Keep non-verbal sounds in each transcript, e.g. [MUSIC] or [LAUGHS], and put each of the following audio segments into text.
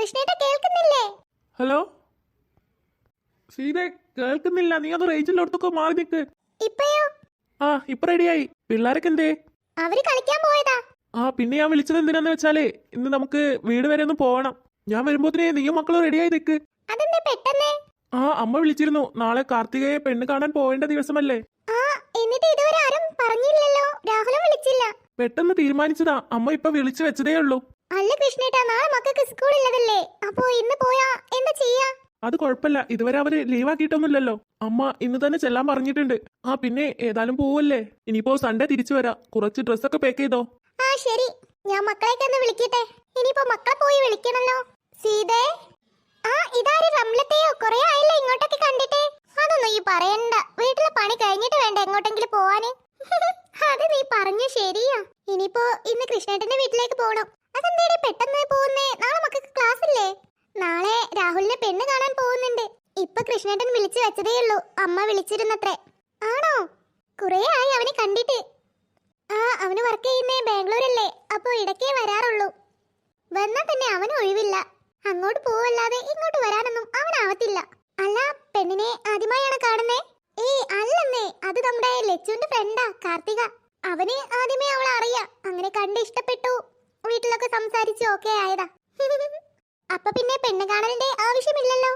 കൃഷ്ണേട്ട കേൾക്കുന്നില്ലേ? ഹലോ? സീതെ കേൾക്കുന്നില്ല. നീ ഒന്ന് റേഞ്ചിലോടത്തൊക്കെ മാറി നിൽക്ക് ഇപ്പയോ? ആ ഇപ്പൊ റെഡിയായി പിള്ളേരൊക്കെ എന്തേ? അവർ കളിക്കാൻ പോയതാ. ആ പിന്നെ ഞാൻ വിളിച്ചത് എന്തിനാന്ന് വെച്ചാലേ ഇന്ന് നമുക്ക് വീട് വരെ ഒന്ന് പോകണം ഞാൻ വരുമ്പോത്തിനെ നീയും മക്കളും റെഡിയായി നിൽക്ക് അതെന്താ പെട്ടെന്ന്? ആ അമ്മ വിളിച്ചിരുന്നു. നാളെ കാർത്തികയെ പെണ്ണ് കാണാൻ പോവേണ്ട ദിവസമല്ലേ? ആ എന്നിട്ട് ഇതുവരെ ആരും പറഞ്ഞില്ലല്ലോ. രാഹുലും വിളിച്ചില്ല. പെട്ടെന്ന് തീരുമാനിച്ചതാ. അമ്മ ഇപ്പൊ വിളിച്ചു വെച്ചതേ ഉള്ളൂ. അല്ല കൃഷ്ണേട്ടാ നാളെ മക്കൾക്ക് സ്കൂളില്ലതല്ലേ അപ്പോ ഇന്ന് പോയാ? എന്താ ചെയ്യാ? അത് കുഴപ്പമില്ല. ഇതുവരെ അവർ ലീവാക്കിയിട്ടൊന്നുമില്ലല്ലോ. അമ്മ ഇന്ന് തന്നെ ചെല്ലാൻ പറഞ്ഞിട്ടുണ്ട്. ആ പിന്നെ ഏതായാലും പോവല്ലേ? ഇനിയിപ്പോ സൺഡേ തിരിച്ചു വരാം. കുറച്ച് ഡ്രസ്സൊക്കെ പാക്ക് ചെയ്തോ? ആ ശരി. ഞാൻ മക്കളെയൊക്കെ ഒന്ന് വിളിക്കട്ടെ? ഇനിയിപ്പോ മക്കളെ പോയി വിളിക്കണല്ലോ. സീതേ? ആ ഇതാര് റംലത്തെയോ? കൊറേ ആയില്ലേ ഇങ്ങോട്ടൊക്കെ കണ്ടിട്ട്. അതൊന്നും ഈ പറയണ്ട. വീട്ടിലെ പണി കഴിഞ്ഞിട്ട് വേണ്ട എങ്ങോട്ടെങ്കിലും പോവാന്? [LAUGHS] അത് നീ പറഞ്ഞു ശരിയാ. ഇനിയിപ്പോ ഇന്ന് കൃഷ്ണേട്ടന്റെ വീട്ടിലേക്ക് പോകണം പെട്ടെന്ന് പോകുന്നേ. നാളെ മക്കൾക്ക് ക്ലാസ് ഇല്ലേ നാളെ രാഹുലിനെ പെണ്ണ് കാണാൻ പോകുന്നുണ്ട്. ഇപ്പൊ കൃഷ്ണേട്ടൻ വിളിച്ചു വെച്ചതേ ഉള്ളൂ. അമ്മ വിളിച്ചിരുന്നത്രേ. ആണോ? കുറേ ആയി അവനെ കണ്ടിട്ട്. ആ അവന് വർക്ക് ചെയ്യുന്നേ ബാംഗ്ലൂരല്ലേ. അപ്പൊ ഇടയ്ക്കേ വരാറുള്ളൂ. വന്നാൽ തന്നെ അവന് ഒഴിവില്ല. അങ്ങോട്ട് പോവല്ലാതെ ഇങ്ങോട്ട് വരാനൊന്നും അവനാവത്തില്ല അല്ല പെണ്ണിനെ ആദ്യമായാണ് കാണുന്നേ? ഏയ് അല്ലെന്നേ. അത് നമ്മുടെ ലച്ചുവിന്റെ ഫ്രണ്ടാ കാർത്തിക. അവന് ആദ്യമേ അവളെ അറിയാം. അങ്ങനെ കണ്ട് ഇഷ്ടപ്പെട്ടു. വീട്ടിലൊക്കെ സംസാരിച്ച് ഓക്കെ ആയതാ. അപ്പൊ പിന്നെ പെണ്ണ് കാണലിന്റെ ആവശ്യമില്ലല്ലോ.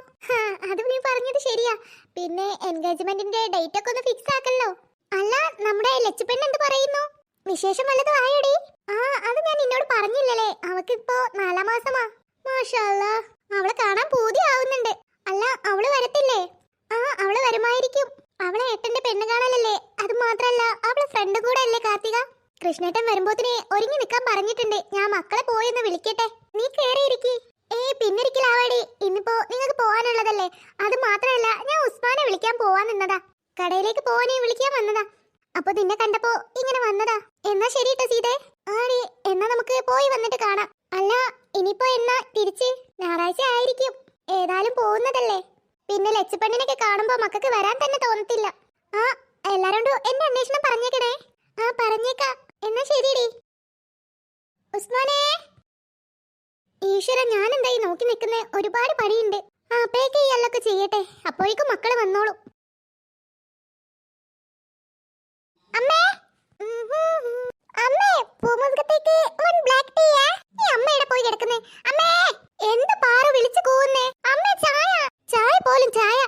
അത് നീ പറഞ്ഞത് ശരിയാ. പിന്നെ എൻഗേജ്മെന്റിന്റെ ഡേറ്റ് ഒക്കെ ഒന്ന് ഫിക്സ് ആക്കല്ലോ. അല്ല നമ്മുടെ ലച്ചുപെണ്ണ് എന്ത് പറയുന്നു? വിശേഷം വല്ലതും ആയോടി? ആ അത് ഞാൻ നിന്നോട് പറഞ്ഞില്ലല്ലേ. അവക്കിപ്പോ നാലാം മാസമാ. മാഷാ അവളെ കാണാൻ പൂതി ആവുന്നുണ്ട് അല്ല അവൾ വരത്തില്ലേ? ആ അവൾ വരുമായിരിക്കും. അവളെ ഏട്ടന്റെ പെണ്ണ് കാണലല്ലേ അത് മാത്രല്ല അവളെ ഫ്രണ്ട് കൂടെ അല്ലേ കാർത്തിക? കൃഷ്ണേട്ടൻ വരുമ്പോത്തിനെ ഒരുങ്ങി നിൽക്കാൻ പറഞ്ഞിട്ടുണ്ട്. ഞാൻ മക്കളെ പോയെന്ന് വിളിക്കട്ടെ. നീ കേറിയിരിക്കി. ഏ പിന്നിരിക്കലാവാടി ഇന്നിപ്പോ നിങ്ങൾക്ക് പോവാനുള്ളതല്ലേ? അത് മാത്രമല്ല ഞാൻ ഉസ്മാനെ വിളിക്കാൻ പോവാൻ നിന്നതാ. കടയിലേക്ക് പോവാനേ വിളിക്കാൻ വന്നതാ. അപ്പൊ നിന്നെ കണ്ടപ്പോ ഇങ്ങനെ വന്നതാ. എന്നാ ശരി കേട്ടോ സീതേ. ആടി എന്നാ നമുക്ക് പോയി വന്നിട്ട് കാണാം. അല്ല ഇനിയിപ്പോ എന്നാ തിരിച്ച്? ഞായറാഴ്ച ആയിരിക്കും. ഏതായാലും പോകുന്നതല്ലേ. പിന്നെ ലച്ചുപെണ്ണിനൊക്കെ കാണുമ്പോ മക്കൾക്ക് വരാൻ തന്നെ തോന്നത്തില്ല. ആ എല്ലാരോണ്ടും എന്റെ അന്വേഷണം പറഞ്ഞേക്കണേ. ആ പറഞ്ഞേക്കാം എന്നാ ശരിയടി ഉസ്മാനേ ഈശ്വര ഞാൻ എന്തായി നോക്കി നിൽക്കുന്ന? ഒരുപാട് പണിയുണ്ട്. ആ പേക്ക് ചെയ്യലൊക്കെ ചെയ്യട്ടെ. അപ്പോഴേക്കും മക്കൾ വന്നോളൂ. അമ്മേ! അമ്മേ പൂമുഖത്തേക്ക് വൺ ബ്ലാക്ക് ടീയാ ഈ അമ്മയുടെ പോയി കിടക്കുന്നേ അമ്മേ എന്ത് പാറ വിളിച്ചു കൂവുന്നേ അമ്മേ ചായ ചായ പോലും ചായ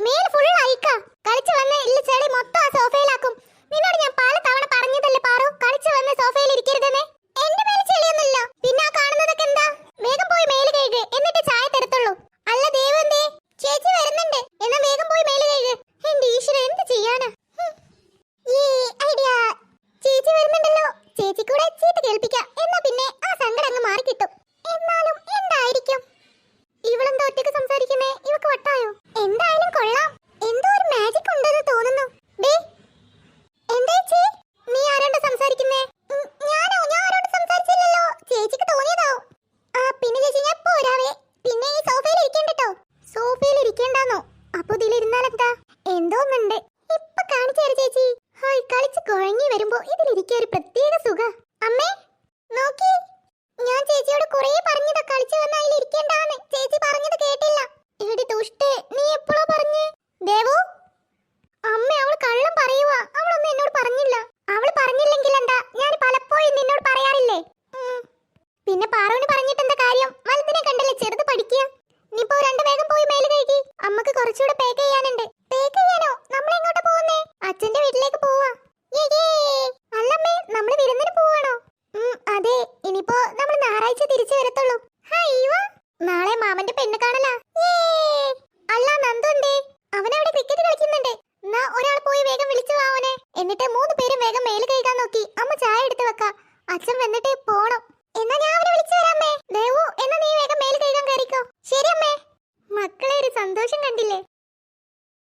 മേൽ ഫുൾ അയക്ക കളിച്ചു വന്ന് ഇല്ല ചെളി മൊത്തം ആ സോഫയിലാക്കും നിന്നോട് ഞാൻ പല തവണ പറഞ്ഞതല്ലേ പാറു കളിച്ചു വന്ന് സോഫയിൽ ഇരിക്കരുതെന്ന് എന്റെ മേൽ ചെളിയൊന്നുമില്ല പിന്നെ ആ കാണുന്നതൊക്കെ എന്താ വേഗം പോയി മേൽ കഴുക് എന്നിട്ട് ചായ തരത്തുള്ളൂ അല്ല ദേവ് എന്തേ ചേച്ചി വരുന്നുണ്ട് എന്നാ വേഗം പോയി മേൽ കഴുക് എന്റെ ഈശ്വര എന്ത് ചെയ്യാനാ ഹും. ഈ ഐഡിയ ചേച്ചി വരുന്നുണ്ടല്ലോ ചേച്ചി കൂടെ കേൾപ്പിക്കാം എന്നാ പിന്നെ ആ സങ്കടം അങ്ങ് മാറി കിട്ടും എന്നാലും എന്തായിരിക്കും? ഇവളെന്താ ഒറ്റയ്ക്ക് സംസാരിക്കുന്നേ? ഇവക്ക് വട്ടായോ? എന്തായാലും കൊള്ളാം. എന്തോ ഒരു മാജിക് ഉണ്ടെന്ന് തോന്നുന്നു. എന്താ ചേച്ചി നീ ഞാനോ? ഞാൻ സംസാരിച്ചില്ലല്ലോ. ചേച്ചിക്ക് ആ പിന്നെ ചേച്ചി ഞാൻ പോരാവേ പിന്നെ ഈ എന്തോന്നുണ്ട്. ഇപ്പൊ കാണിച്ചു ചേച്ചി. ഹായ് കളിച്ച് കുഴങ്ങി വരുമ്പോ ഇതിലിരിക്കാൻ ഒരു പ്രത്യേക അച്ഛൻ വന്നിട്ടേ പോണം. എന്നാ ഞാൻ അവനെ വിളിച്ചു വരാമേ ദേവു എന്നാ നീ വേഗം മേൽ കഴുകാൻ കയറിക്കോ. ശരി അമ്മേ. മക്കളെ ഒരു സന്തോഷം കണ്ടില്ലേ?